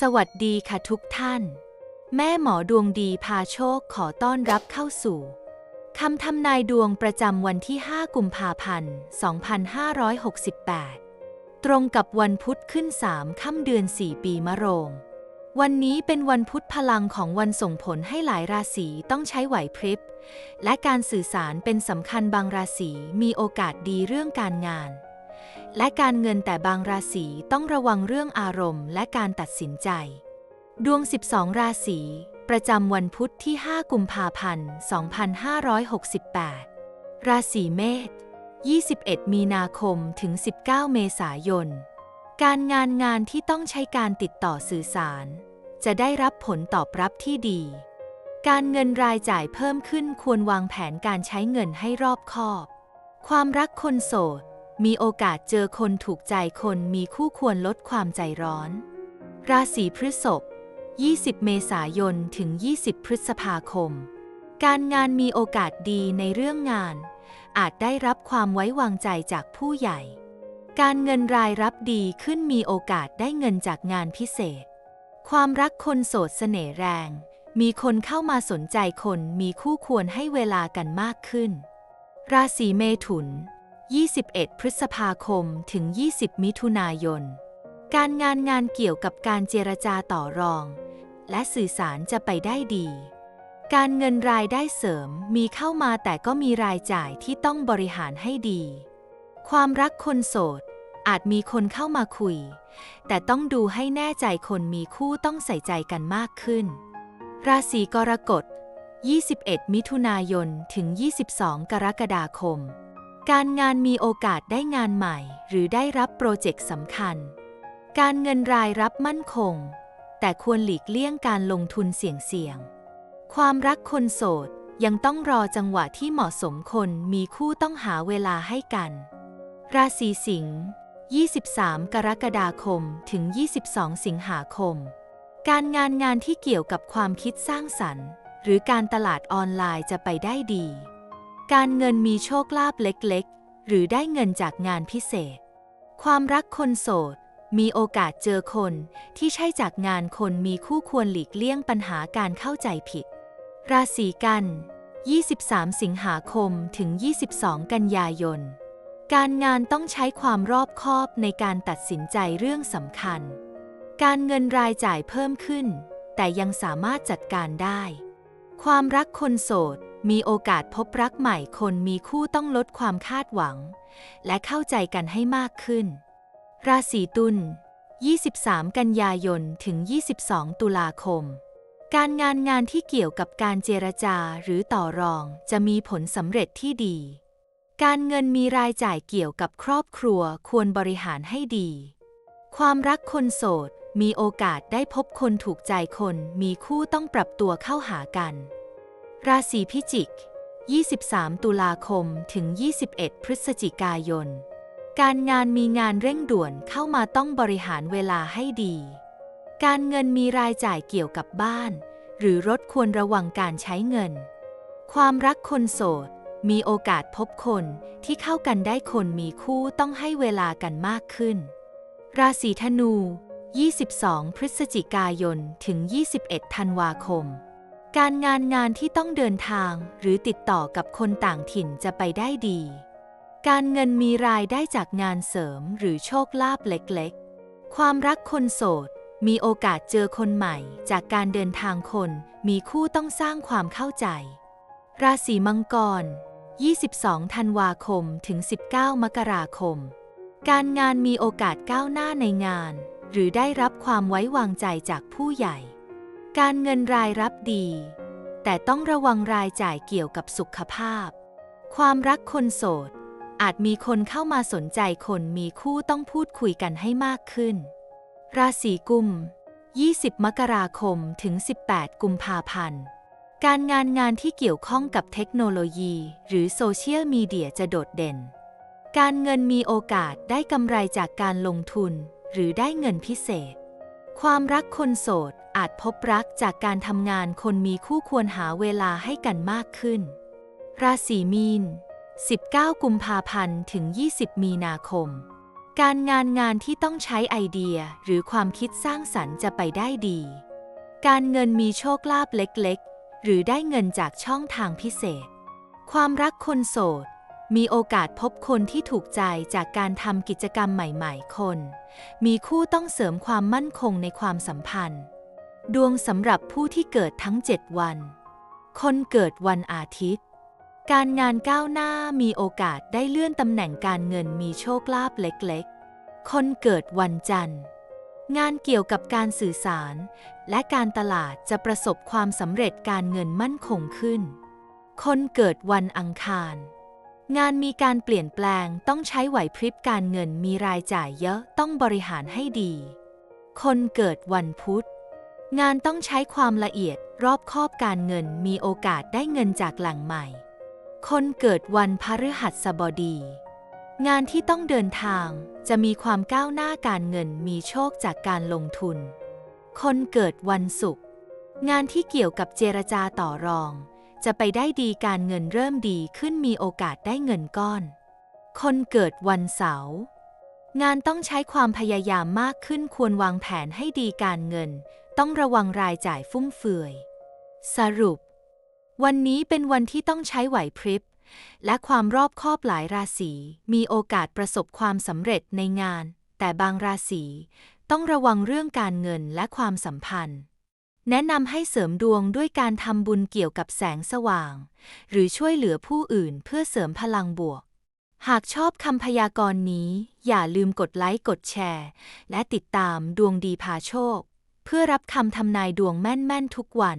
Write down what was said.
สวัสดีค่ะทุกท่าน แม่หมอดวงดีพาโชคขอต้อนรับเข้าสู่คำทำนายดวงประจำวันที่ 5 กุมภาพันธ์ 2568 ตรงกับวันพุธขึ้น 3 ค่ำเดือน 4 ปีมะโรง วันนี้เป็นวันพุธพลังของวันส่งผลให้หลายราศีต้องใช้ไหวพริบ และการสื่อสารเป็นสำคัญบางราศีมีโอกาสดีเรื่องการงาน และการเงินแต่บางราศีต้องระวังเรื่องอารมณ์และการตัดสินใจ ดวง 12 ราศี ประจำวันพุธที่ 5 กุมภาพันธ์ 2568 ราศีเมษ 21 มีนาคมถึง 19 เมษายน การงานงานที่ต้องใช้การติดต่อสื่อสาร จะได้รับผลตอบรับที่ดี การเงินรายจ่ายเพิ่มขึ้นควรวางแผนการใช้เงินให้รอบคอบ ความรักคนโสด มีโอกาสเจอคนถูกใจคนมีคู่ควรลดความใจร้อน ราศีพฤษภ 20 เมษายน ถึง 20 พฤษภาคม การงานมีโอกาสดีในเรื่องงาน อาจได้รับความไว้วางใจจากผู้ใหญ่ การเงินรายรับดีขึ้นมีโอกาสได้เงินจากงานพิเศษ ความรักคนโสดเสน่ห์แรง มีคนเข้ามาสนใจคนมีคู่ควรให้เวลากันมากขึ้น ราศีเมถุน 21 พฤษภาคมถึง 20 มิถุนายน การงานงานเกี่ยวกับการเจรจาต่อรอง และสื่อสารจะไปได้ดี การเงินรายได้เสริมมีเข้ามาแต่ก็มีรายจ่ายที่ต้องบริหารให้ดี ความรักคนโสด อาจมีคนเข้ามาคุย แต่ต้องดูให้แน่ใจคนมีคู่ต้องใส่ใจกันมากขึ้น ราศีกรกฎ 21 มิถุนายนถึง 22 กรกฎาคม การงานมีโอกาสได้งานใหม่ หรือได้รับโปรเจกต์สำคัญ การเงินรายรับมั่นคง แต่ควรหลีกเลี่ยงการลงทุนเสี่ยงๆความรักคนโสดยังต้องรอจังหวะที่เหมาะสมคนมีคู่ต้องหาเวลาให้กัน ราศีสิงห์ 23 กรกฎาคมถึง 22 สิงหาคม การงานงานที่เกี่ยวกับความคิดสร้างสรรค์ หรือการตลาดออนไลน์จะไปได้ดี การเงินมีโชคลาภเล็กๆ หรือได้เงินจากงานพิเศษ ความรักคนโสด มีโอกาสเจอคนที่ใช่จากงานคนมีคู่ควรหลีกเลี่ยงปัญหาการเข้าใจผิด ราศีกัน 23 สิงหาคมถึง 22 กันยายน การงานต้องใช้ความรอบคอบในการตัดสินใจเรื่องสำคัญ การเงินรายจ่ายเพิ่มขึ้น แต่ยังสามารถจัดการได้ ความรักคนโสด มีโอกาสพบรักใหม่คนมีคู่ต้องลดความคาดหวัง และเข้าใจกันให้มากขึ้น ราศีตุล 23 กันยายนถึง 22 ตุลาคม การงานงานที่เกี่ยวกับการเจรจาหรือต่อรองจะมีผลสำเร็จที่ดี การเงินมีรายจ่ายเกี่ยวกับครอบครัวควรบริหารให้ดี ความรักคนโสดมีโอกาสได้พบคนถูกใจคนมีคู่ต้องปรับตัวเข้าหากัน ราศีพิจิก 23 ตุลาคมถึง 21 พฤศจิกายน การงานมีงานเร่งด่วนเข้ามาต้องบริหารเวลาให้ดี การเงินมีรายจ่ายเกี่ยวกับบ้าน หรือรถควรระวังการใช้เงิน ความรักคนโสด มีโอกาสพบคนที่เข้ากันได้คนมีคู่ต้องให้เวลากันมากขึ้น ราศีธนู 22 พฤศจิกายนถึง 21 ธันวาคม การงานงานที่ต้องเดินทางหรือติดต่อกับคนต่างถิ่นจะไปได้ดี การเงินมีรายได้จากงานเสริมหรือโชคลาภเล็กๆ ความรักคนโสด มีโอกาสเจอคนใหม่ จากการเดินทางคนมีคู่ต้องสร้างความเข้าใจ ราศีมังกร 22 ธันวาคมถึง 19 มกราคม การงานมีโอกาสก้าวหน้าในงาน หรือได้รับความไว้วางใจจากผู้ใหญ่ การเงินรายรับดี แต่ต้องระวังรายจ่ายเกี่ยวกับสุขภาพ ความรักคนโสด อาจมีคนเข้ามาสนใจคนมีคู่ต้องพูดคุยกันให้มากขึ้น ราศีกุม 20 มกราคมถึง 18 กุมภาพันธ์ การงานงานที่เกี่ยวข้องกับเทคโนโลยี หรือโซเชียลมีเดียจะโดดเด่น การเงินมีโอกาสได้กำไรจากการลงทุน หรือได้เงินพิเศษ ความรักคนโสดอาจพบรักจากการทำงานคนมีคู่ควรหาเวลาให้กันมากขึ้น ราศีมีน 19 กุมภาพันธ์ถึง 20 มีนาคม การงานงานที่ต้องใช้ไอเดียหรือความคิดสร้างสรรค์จะไปได้ดี การเงินมีโชคลาภเล็กๆ หรือได้เงินจากช่องทางพิเศษ ความรักคนโสด มีโอกาสพบคนที่ถูกใจจากการทำกิจกรรมใหม่ๆ คน มีคู่ต้องเสริมความมั่นคงในความสัมพันธ์ ดวงสำหรับผู้ที่เกิดทั้ง 7 วัน คนเกิดวันอาทิตย์ การงานก้าวหน้ามีโอกาสได้เลื่อนตำแหน่งการเงินมีโชคลาภเล็กๆ คนเกิดวันจันทร์ งานเกี่ยวกับการสื่อสาร และการตลาดจะประสบความสำเร็จการเงินมั่นคงขึ้น คนเกิดวันอังคาร งานมีการเปลี่ยนแปลงต้องใช้ไหวพริบการเงินมีรายจ่ายเยอะต้องบริหารให้ดี คนเกิดวันพุธ งานต้องใช้ความละเอียดรอบคอบการเงินมีโอกาสได้เงินจากแหล่งใหม่ คนเกิดวันพฤหัสบดี งานที่ต้องเดินทางจะมีความก้าวหน้าการเงินมีโชคจากการลงทุน คนเกิดวันศุกร์งานที่เกี่ยวกับเจรจาต่อรอง จะไปได้ดีการเงินเริ่มดีขึ้นมีโอกาสได้เงินก้อน คนเกิดวันเสาร์งานต้องใช้ความพยายามมากขึ้นควรวางแผนให้ดีการเงิน ต้องระวังรายจ่ายฟุ่มเฟือย สรุป วันนี้เป็นวันที่ต้องใช้ไหวพริบ และความรอบคอบหลายราศีมีโอกาสประสบความสำเร็จในงาน แต่บางราศีต้องระวังเรื่องการเงินและความสัมพันธ์ แนะนำให้เสริมดวงด้วยการทำบุญเกี่ยวกับแสงสว่าง หรือช่วยเหลือผู้อื่นเพื่อเสริมพลังบวก หากชอบคำพยากรณ์นี้ อย่าลืมกดไลค์กดแชร์ และติดตามดวงดีพาโชค เพื่อรับคำทำนายดวงแม่น ๆ ทุกวัน